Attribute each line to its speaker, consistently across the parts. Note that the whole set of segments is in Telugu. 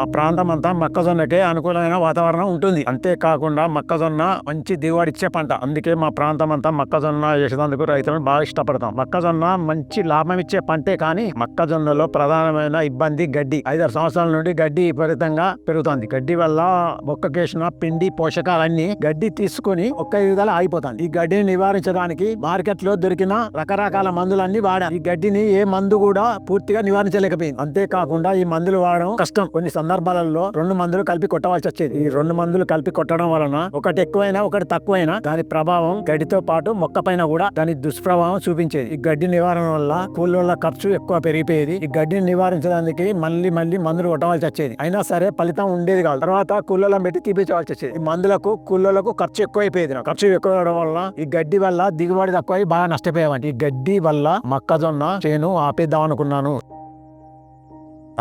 Speaker 1: ఆ ప్రాంతం అంతా మొక్కజొన్నకే అనుకూలమైన వాతావరణం ఉంటుంది. అంతేకాకుండా మొక్కజొన్న మంచి దిగుబడి ఇచ్చే పంట. అందుకే మా ప్రాంతం అంతా మొక్కజొన్న వేసేందుకు రైతులను బాగా ఇష్టపడతాం. మొక్కజొన్న మంచి లాభం ఇచ్చే పంటే కానీ మొక్కజొన్నలో ప్రధానమైన ఇబ్బంది గడ్డి. ఐదారు సంవత్సరాల నుండి గడ్డి విపరీతంగా పెరుగుతుంది. గడ్డి వల్ల మొక్కకేసిన పిండి పోషకాలన్నీ గడ్డి తీసుకొని ఒక్క విధాల ఆగిపోతుంది. ఈ గడ్డిని నివారించడానికి మార్కెట్లో దొరికిన రకరకాల మందులన్నీ వాడాలి ఈ గడ్డిని ఏ మందు కూడా పూర్తిగా నివారించలేకపోయింది. అంతేకాకుండా ఈ మందులు వాడడం కష్టం. కొన్ని సందర్భాలలో రెండు మందులు కలిపి కొట్టవలసి వచ్చేది. ఈ రెండు మందులు కలిపి కొట్టడం వలన ఒకటి ఎక్కువైనా ఒకటి తక్కువైనా దాని ప్రభావం గడ్డితో పాటు మొక్క పైన కూడా దాని దుష్ప్రభావం చూపించేది. ఈ గడ్డి నివారణ వల్ల కూలీల ఖర్చు ఎక్కువ పెరిగిపోయేది. ఈ గడ్డిని నివారించడానికి మళ్ళీ మళ్ళీ మందులు కొట్టవలసి వచ్చేది. అయినా సరే ఫలితం ఉండేది కాదు. తర్వాత కూలీలను పెట్టి తీపించవలసి వచ్చేది. ఈ మందులకు కూలీలకు ఖర్చు ఎక్కువైపోయేది ఖర్చు ఎక్కువ వల్ల ఈ గడ్డి వల్ల దిగుబడి తక్కువై బాగా నష్టపోయేవాడి ఈ గడ్డి వల్ల మొక్కజొన్న చేను ఆపేద్దాం అనుకున్నాను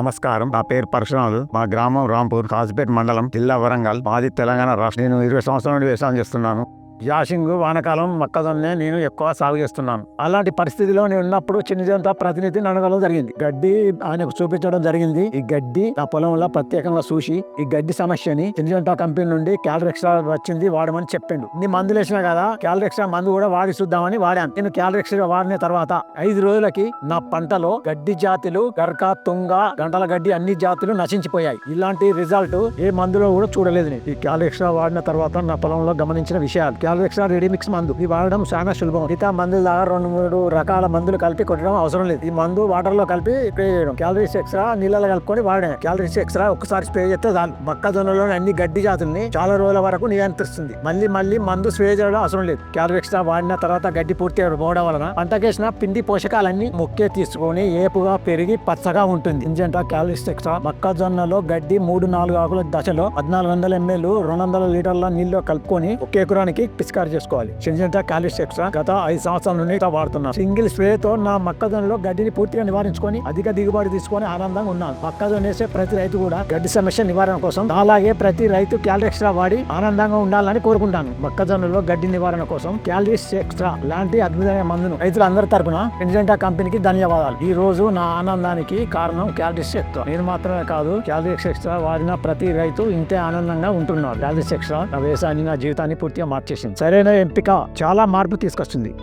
Speaker 1: నమస్కారం. నా పేరు పరశురాములు. మా గ్రామం రాంపూర్ కాజ్పేట్ మండలం జిల్లా వరంగల్ మాది తెలంగాణ రాష్ట్రం. నేను ఇరవై సంవత్సరాల నుండి వ్యవసాయం చేస్తున్నాను. యాసింగు వానకాలం మొక్కజొన్నే నేను ఎక్కువ సాగు చేస్తున్నాను. అలాంటి పరిస్థితిలో నేను ఉన్నప్పుడు చిన్నజంత ప్రతినిధి నడగడం జరిగింది. గడ్డి ఆయనకు చూపించడం జరిగింది. ఈ గడ్డి ఆ పొలంలో ప్రత్యేకంగా చూసి ఈ గడ్డి సమస్యని చిన్నజంత కంపెనీ నుండి క్యాలరెక్స్ట్రా వచ్చింది వాడమని చెప్పిండు. నీ మందులు వేసినా కదా క్యాలరెక్స్ట్రా మందు కూడా వాడి చూద్దామని వాడాను. నేను క్యాలరెక్స్ట్రా వాడిన తర్వాత ఐదు రోజులకి నా పంటలో గడ్డి జాతులు గరక తుంగ గంటల గడ్డి అన్ని జాతులు నశించిపోయాయి. ఇలాంటి రిజల్ట్ ఏ మందులో కూడా చూడలేదు నేను. ఈ క్యాలరెక్స్ట్రా వాడిన తర్వాత నా పొలంలో గమనించిన విషయాలు. క్యాలరెక్స్ట్రా రెడీ మిక్స్ మందు. ఇది వాడడం చాలా సులభం. మిగతా మందుల దాకా రెండు మూడు రకాల మందులు కలిపి కొట్టడం అవసరం లేదు. ఈ మందు వాటర్లో కలిపి స్ప్రే చేయడం. క్యాలరీస్ ఎక్స్ట్రా నీళ్ళలో కలుపుకొని వాడడం. క్యాలరీస్ ఎక్స్ట్రా ఒక్కసారి స్ప్రే చేస్తే చాలు. మొక్కజొన్నలో అన్ని గడ్డి జాతుల్ని చాలా రోజుల వరకు నియంత్రిస్తుంది. మళ్ళీ మళ్ళీ మందు స్ప్రే చేయడం అవసరం లేదు. క్యాలరీ ఎక్స్ట్రా వాడిన తర్వాత గడ్డి పూర్తిగా పోవడం వలన పంటకేసిన పిండి పోషకాలన్నీ మొక్కే తీసుకొని ఏపుగా పెరిగి పచ్చగా ఉంటుంది. ఇంజంటా క్యాలరీస్ ఎక్స్ట్రా మొక్కజొన్నలో గడ్డి మూడు నాలుగు ఆకుల దశలో పద్నాలుగు వందల ఎంఎల్ రెండు వందల లీటర్ల నీళ్ళు కలుపుకొని ఒక ఎకరానికి పిచికారి చేసుకోవాలి. సింజంటా క్యాలరీస్ ఎక్స్ట్రా గత ఐదు సంవత్సరాల నుండి వాడుతున్నాను సింగిల్ స్ప్రే తో నా మొక్కజొన్నలో గడ్డిని పూర్తిగా నివారించుకొని అధిక దిగుబడి తీసుకొని ఆనందంగా ఉన్నాను. మొక్కజొన్న వేసే ప్రతి రైతు కూడా గడ్డి సమస్య నివారణ కోసం అలాగే ప్రతి రైతు క్యాలరీ ఎక్స్ట్రా వాడి ఆనందంగా ఉండాలని కోరుకుంటాను. మొక్కజొన్నలో గడ్డి నివారణ కోసం క్యాలరీస్ ఎక్స్ట్రా లాంటి అద్భుతమైన మందును రైతులందరి తరపున సింజంటా కంపెనీకి ధన్యవాదాలు. ఈ రోజు నా ఆనందానికి కారణం క్యాలరీస్ ఎక్స్ట్రా. నేను మాత్రమే కాదు క్యాలరీస్ ఎక్స్ట్రా వాడిన ప్రతి రైతు ఇంతే ఆనందంగా ఉంటున్నారు క్యాలరీస్ ఎక్స్ట్రా నా వ్యవసాయాన్ని నా జీవితాన్ని పూర్తిగా మార్చేసింది. సరైన ఎంపిక చాలా మార్పు తీసుకొస్తుంది.